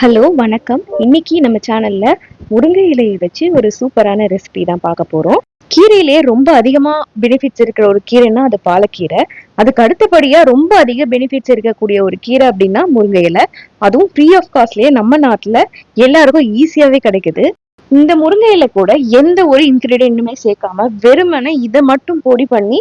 Hello வணக்கம். இன்னைக்கு நம்ம சேனல்ல முருங்கை இலையை வச்சு ஒரு சூப்பரான ரெசிபி தான் பார்க்க போறோம். கீரையிலே ரொம்ப அதிகமா பெனிஃபிட்ஸ் இருக்கிற ஒரு கீரைன்னா அது பாலக்கீரை. அதுக்கு அடுத்தபடியா ரொம்ப அதிக பெனிஃபிட்ஸ் இருக்கக்கூடிய ஒரு கீரை அப்படின்னா முருங்கை இலை. அதுவும் ஃப்ரீ ஆஃப் காஸ்ட்லயே நம்ம நாட்டுல எல்லாருக்கும் ஈஸியாவே கிடைக்குது. இந்த முருங்கை இலை கூட எந்த ஒரு இன்கிரீடியன்ட்டுமே சேர்க்காம வெறுமனை இதை மட்டும் பொடி பண்ணி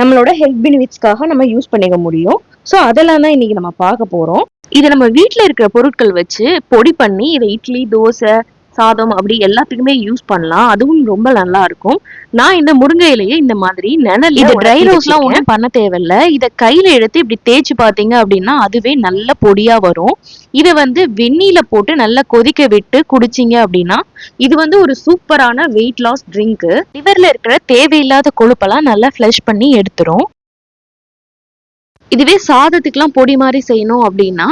நம்மளோட ஹெல்த் பெனிஃபிட்ஸ்க்காக நம்ம யூஸ் பண்ணிக்க முடியும். ஸோ அதெல்லாம் தான் இன்னைக்கு நம்ம பார்க்க போறோம். இதை நம்ம வீட்டில் இருக்கிற பொருட்கள் வச்சு பொடி பண்ணி இதை இட்லி தோசை சாதம் அப்படி எல்லாத்துக்குமே யூஸ் பண்ணலாம். அதுவும் ரொம்ப நல்லா இருக்கும். நான் இந்த முருங்கை இலையை இந்த மாதிரி நிழல் இது ட்ரை ரோஸ்லாம் ஒன்றும் பண்ண தேவையில்ல. இதை கையில எடுத்து இப்படி தேய்ச்சி பார்த்தீங்க அப்படின்னா அதுவே நல்ல பொடியா வரும். இதை வந்து வெந்நீல போட்டு நல்லா கொதிக்க விட்டு குடிச்சிங்க அப்படின்னா இது வந்து ஒரு சூப்பரான வெயிட் லாஸ் ட்ரிங்க்கு லிவர்ல இருக்கிற தேவையில்லாத கொழுப்பெல்லாம் நல்லா ஃப்ளஷ் பண்ணி எடுத்துரும். இதுவே சாதத்துக்குலாம் பொடி மாதிரி செய்யணும் அப்படின்னா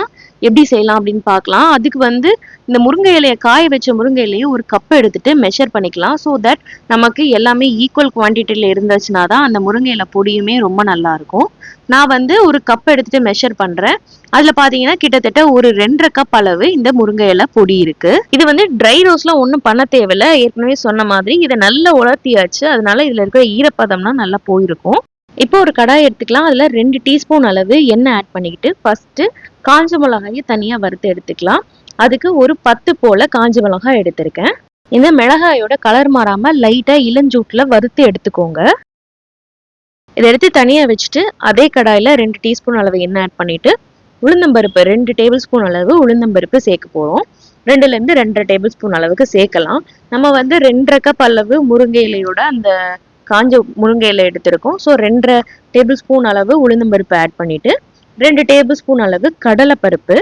எப்படி செய்யலாம் அப்படின்னு பார்க்கலாம். அதுக்கு வந்து இந்த முருங்கை இலையை காய வச்ச முருங்கை இலையை ஒரு கப் எடுத்துட்டு மெஷர் பண்ணிக்கலாம். ஸோ தட் நமக்கு எல்லாமே ஈக்குவல் குவான்டிட்டியில் இருந்துச்சுன்னா தான் அந்த முருங்கை இலை பொடியுமே ரொம்ப நல்லா இருக்கும். நான் வந்து ஒரு கப் எடுத்துட்டு மெஷர் பண்றேன். அதுல பாத்தீங்கன்னா கிட்டத்தட்ட ஒரு ரெண்டரை கப் அளவு இந்த முருங்கை இலை பொடி இருக்கு. இது வந்து ட்ரை ரோஸ்லாம் ஒன்றும் பண்ண தேவையில்ல. ஏற்கனவே சொன்ன மாதிரி இதை நல்லா உலர்த்தியாச்சு. அதனால இதுல இருக்கிற ஈரப்பதம்லாம் நல்லா போயிருக்கும். இப்போ ஒரு கடாய் எடுத்துக்கலாம். அதில் ரெண்டு டீஸ்பூன் அளவு எண்ணெய் ஆட் பண்ணிக்கிட்டு ஃபஸ்ட்டு காஞ்ச மிளகாயை தனியாக வறுத்து எடுத்துக்கலாம். அதுக்கு ஒரு பத்து போல் காஞ்ச மிளகாய் எடுத்திருக்கேன். இந்த மிளகாயோட கலர் மாறாமல் லைட்டாக இளஞ்சூட்டில் வறுத்து எடுத்துக்கோங்க. இதை எடுத்து தனியாக வச்சுட்டு அதே கடாயில் ரெண்டு டீஸ்பூன் அளவு எண்ணெய் ஆட் பண்ணிவிட்டு உளுந்தம்பருப்பு ரெண்டு டேபிள் ஸ்பூன் அளவு உளுந்தம்பருப்பு சேர்க்க போகிறோம் ரெண்டுலேருந்து ரெண்டரை டேபிள் ஸ்பூன் அளவுக்கு சேர்க்கலாம். நம்ம வந்து ரெண்டரை கப் அளவு முருங்கை இலையோட அந்த காஞ்ச முருங்கை இலை எடுத்திருக்கோம். ஸோ ரெண்டரை டேபிள் ஸ்பூன் அளவு உளுந்தம்பருப்பு ஆட் பண்ணிட்டு ரெண்டு டேபிள் ஸ்பூன் அளவு கடலைப்பருப்பு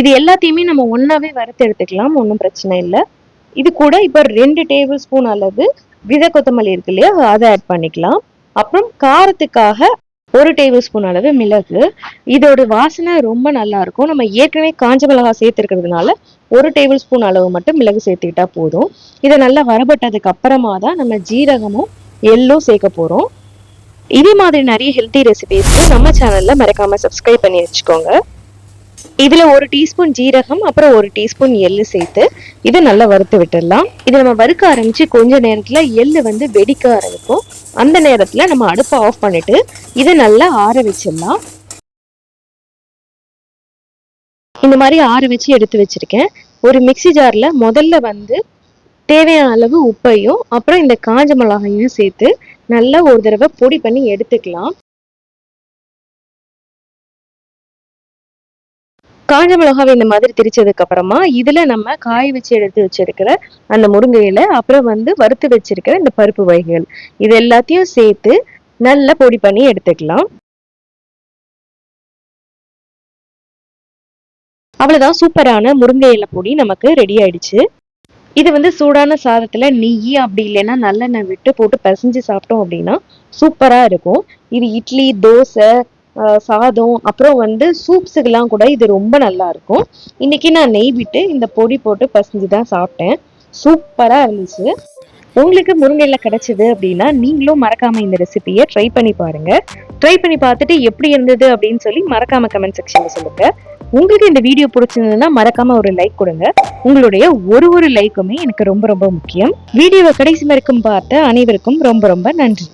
இது எல்லாத்தையுமே நம்ம ஒன்றாவே வறுத்து எடுத்துக்கலாம் ஒன்றும் பிரச்சனை இல்லை. இது கூட இப்போ ரெண்டு டேபிள் ஸ்பூன் அளவு வித கொத்தமல்லி இருக்கு இல்லையா அதை ஆட் பண்ணிக்கலாம். அப்புறம் காரத்துக்காக ஒரு டேபிள் ஸ்பூன் அளவு மிளகு. இதோட வாசனை ரொம்ப நல்லா இருக்கும். நம்ம ஏற்கனவே காஞ்ச மிளகா சேர்த்துருக்கிறதுனால ஒரு டேபிள் ஸ்பூன் அளவு மட்டும் மிளகு சேர்த்துக்கிட்டா போதும். இதை நல்லா வரப்பட்டதுக்கு அப்புறமா தான் நம்ம ஜீரகமும் எல்லோ சேர்க்க போகிறோம் இதே மாதிரி நிறைய ஹெல்த்தி ரெசிபீஸ்க்கு நம்ம சேனலில் மறக்காமல் சப்ஸ்கிரைப் பண்ணி வச்சுக்கோங்க. இதில் ஒரு டீஸ்பூன் ஜீரகம் அப்புறம் ஒரு டீஸ்பூன் எள்ளு சேர்த்து இதை நல்லா வறுத்து விட்டுடலாம். இதை நம்ம வறுக்க ஆரம்பித்து கொஞ்ச நேரத்தில் எள்ளு வந்து வெடிக்க ஆரம்பிக்கும் அந்த நேரத்தில் நம்ம அடுப்பை ஆஃப் பண்ணிட்டு இதை நல்லா ஆற வச்சிடலாம். இந்த மாதிரி ஆற வச்சு எடுத்து வச்சிருக்கேன். ஒரு மிக்சி ஜாரில் முதல்ல வந்து தேவையான அளவு உப்பையும் அப்புறம் இந்த காஞ்ச மிளகாயும் சேர்த்து நல்லா ஒரு தடவை பொடி பண்ணி எடுத்துக்கலாம். காஞ்ச மிளகாவை இந்த மாதிரி திரிச்சதுக்கு அப்புறமா இதுல நம்ம காய வச்சு எடுத்து வச்சிருக்கிற அந்த முருங்கையில அப்புறம் வந்து வறுத்து வச்சிருக்கிற இந்த பருப்பு வகைகள். இது எல்லாத்தையும் சேர்த்து நல்லா பொடி பண்ணி எடுத்துக்கலாம். அவ்வளவுதான். சூப்பரான முருங்கை இலை பொடி நமக்கு ரெடி ஆயிடுச்சு. இது வந்து சூடான சாதத்துல நெய் அப்படி இல்லைன்னா நல்லெண்ணெய் விட்டு போட்டு பிசைஞ்சு சாப்பிட்டோம் அப்படின்னா சூப்பரா இருக்கும். இது இட்லி தோசை சாதம் அப்புறம் வந்து சூப்ஸுக்கெல்லாம் கூட இது ரொம்ப நல்லா இருக்கும். இன்னைக்கு நான் நெய் விட்டு இந்த பொடி போட்டு பசஞ்சு தான் சாப்பிட்டேன். சூப்பரா இருந்துச்சு. உங்களுக்கு முருங்கையில கிடைச்சது அப்படின்னா நீங்களும் மறக்காம இந்த ரெசிபியை ட்ரை பண்ணி பாருங்க. ட்ரை பண்ணி பார்த்துட்டு எப்படி இருந்தது அப்படின்னு சொல்லி மறக்காம கமெண்ட் செக்ஷன்ல சொல்லுங்க. உங்களுக்கு இந்த வீடியோ பிடிச்சிருந்ததுன்னா மறக்காம ஒரு லைக் கொடுங்க. உங்களுடைய ஒரு ஒரு லைக்குமே எனக்கு ரொம்ப ரொம்ப முக்கியம். வீடியோவை கடைசி வரைக்கும் பார்த்த அனைவருக்கும் ரொம்ப ரொம்ப நன்றி.